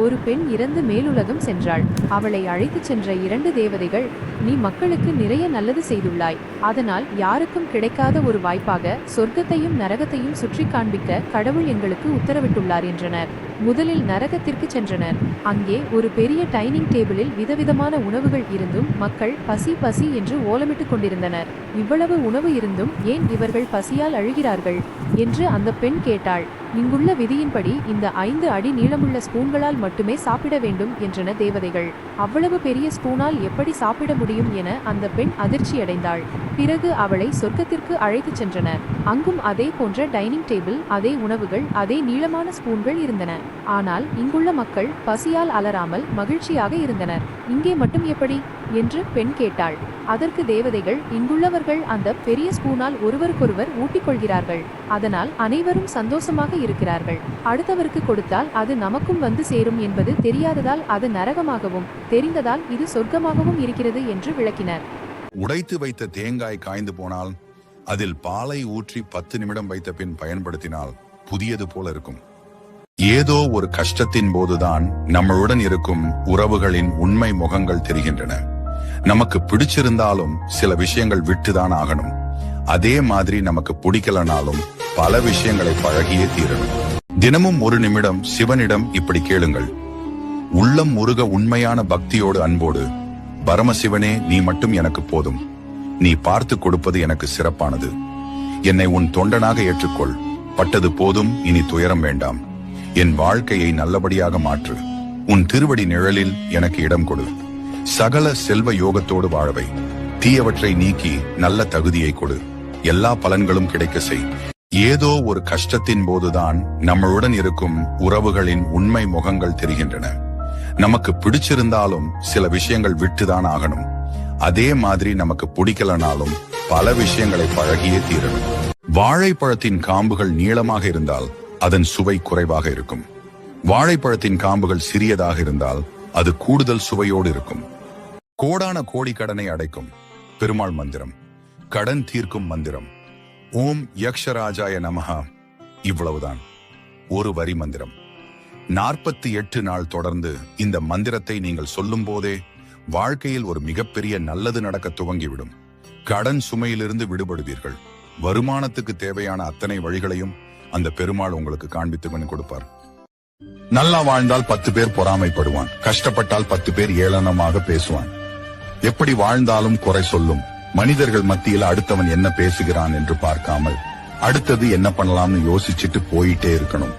ஒரு பெண் இறந்து மேலுலகம் சென்றாள். அவளை அழைத்துச் சென்ற இரண்டு தேவதைகள் நீ மக்களுக்கு நிறைய நல்லது செய்துள்ளாய். அதனால் யாருக்கும் கிடைக்காத ஒரு வாய்ப்பாக சொர்க்கத்தையும் நரகத்தையும் சுற்றி காண்பிக்க கடவுள் எங்களுக்கு உத்தரவிட்டுள்ளார் என்றனர். முதலில் நரகத்திற்கு சென்றனர். அங்கே ஒரு பெரிய டைனிங் டேபிளில் விதவிதமான உணவுகள் இருந்தும் மக்கள் பசி பசி என்று ஓலமிட்டுக் கொண்டிருந்தனர். இவ்வளவு உணவு இருந்தும் ஏன் இவர்கள் பசியால் அழுகிறார்கள்? என்று அந்த பெண் கேட்டாள். இங்குள்ள விதியின்படி இந்த ஐந்து அடி நீளமுள்ள ஸ்பூன்களால் மட்டுமே சாப்பிட வேண்டும் என்றன தேவதைகள். அவ்வளவு பெரிய ஸ்பூனால் எப்படி சாப்பிட முடியும் என அந்த பெண் அதிர்ச்சியடைந்தாள். பிறகு அவளை சொர்க்கத்திற்கு அழைத்துச் சென்றனர். அங்கும் அதே போன்ற டைனிங் டேபிள் அதே உணவுகள் அதே நீளமான ஸ்பூன்கள் இருந்தன. ஆனால் இங்குள்ள மக்கள் பசியால் அலறாமல் மகிழ்ச்சியாக இருந்தனர். இங்கே மட்டும் எப்படி? என்று பெண் கேட்டாள். அதற்கு தேவதைகள் இங்குள்ளவர்கள் அந்த பெரிய ஸ்பூனால் ஒருவருக்கொருவர் ஊட்டிக்கொள்கிறார்கள். அதனால் அனைவரும் சந்தோஷமாக இருக்கிறார்கள். அடுத்தவருக்கு கொடுத்தால் அது நமக்கும் வந்து சேரும் என்பது தெரியாததால் அது நரகமாகவும் தெரிந்ததால் இது சொர்க்கமாகவும் இருக்கிறது என்று விளக்கினர். உடைத்து வைத்த தேங்காய் காய்ந்து போனால் அதில் பாலை ஊற்றி பத்து நிமிடம் வைத்த பின் பயன்படுத்தினால் புதியது போல இருக்கும். ஏதோ ஒரு கஷ்டத்தின் போதுதான் நம்மளுடன் இருக்கும் உறவுகளின் உண்மை முகங்கள் தெரிகின்றன. நமக்கு பிடிச்சிருந்தாலும் சில விஷயங்கள் விட்டுதான் ஆகணும். அதே மாதிரி நமக்கு பிடிக்கலனாலும் பல விஷயங்களை பழகியே தீரணும். தினமும் ஒரு நிமிடம் சிவனிடம் இப்படி கேளுங்கள். உள்ளம் முருக உண்மையான பக்தியோடு அன்போடு பரமசிவனே நீ மட்டும் எனக்கு போதும். நீ பார்த்து கொடுப்பது எனக்கு சிறப்பானது. என்னை உன் தொண்டனாக ஏற்றுக்கொள். பட்டது போதும் இனி துயரம் வேண்டாம். என் வாழ்க்கையை நல்லபடியாக மாற்று. உன் திருவடி நிழலில் எனக்கு இடம் கொடு. சகல செல்வ யோகத்தோடு வாழவை. தீயவற்றை நீக்கி நல்ல தகுதியை கொடு. எல்லா பலன்களும் கிடைக்க செய். ஏதோ ஒரு கஷ்டத்தின் போதுதான் நம்மளுடன் இருக்கும் உறவுகளின் உண்மை முகங்கள் தெரிகின்றன. நமக்கு பிடிச்சிருந்தாலும் சில விஷயங்கள் விட்டுதான் ஆகணும். அதே மாதிரி நமக்கு பிடிக்கலனாலும் பல விஷயங்களை பழகியே தீரணும். வாழைப்பழத்தின் காம்புகள் நீளமாக இருந்தால் அதன் சுவை குறைவாக இருக்கும். வாழைப்பழத்தின் காம்புகள் சிறியதாக இருந்தால் அது கூடுதல் சுவையோடு இருக்கும். கோடான கோடி கடனை அடைக்கும். பெருமாள் மந்திரம். கடன் தீர்க்கும் மந்திரம். ஓம் யக்ஷராஜாய நமஹா. இவ்வளவுதான். ஒரு வரி மந்திரம். நாற்பத்தி எட்டு நாள் தொடர்ந்து இந்த மந்திரத்தை நீங்கள் சொல்லும் போதே வாழ்க்கையில் ஒரு மிகப்பெரிய நல்லது நடக்க துவங்கிவிடும். கடன் சுமையிலிருந்து விடுபடுவீர்கள். வருமானத்துக்கு தேவையான அத்தனை வழிகளையும் அந்த பெருமாள் உங்களுக்கு காண்பித்து பண்ணி கொடுப்பார். நல்லா வாழ்ந்தால் பத்து பேர் பொறாமைப்படுவான். கஷ்டப்பட்டால் பத்து பேர் ஏளனமாக பேசுவான். எப்படி வாழ்ந்தாலும் குறை சொல்லும். மனிதர்கள் மத்தியில் அடுத்தவன் என்ன பேசுகிறான் என்று பார்க்காமல் அடுத்தது என்ன பண்ணலாம்னு யோசிச்சுட்டு போயிட்டே இருக்கணும்.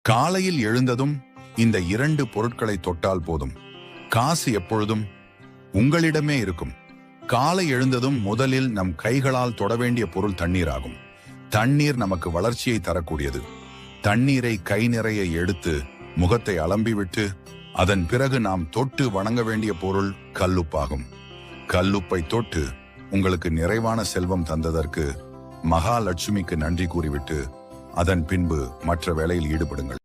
காலையில் எழுந்ததும் இந்த இரண்டு பொருட்களை தொட்டால் போதும். காசு எப்பொழுதும் உங்களிடமே இருக்கும். காலை எழுந்ததும் முதலில் நம் கைகளால் தொட வேண்டிய பொருள் தண்ணீர் ஆகும் தண்ணீர் நமக்கு வளர்ச்சியை தரக்கூடியது. தண்ணீரை கை நிறைய எடுத்து முகத்தை அலம்பிவிட்டு அதன் பிறகு நாம் தொட்டு வணங்க வேண்டிய பொருள் கல்லுப்பாகும். கல்லுப்பை தொட்டு உங்களுக்கு நிறைவான செல்வம் தந்ததற்கு மகாலட்சுமிக்கு நன்றி கூறிவிட்டு அதன் பின்பு மற்ற வேலையில் ஈடுபடுங்கள்.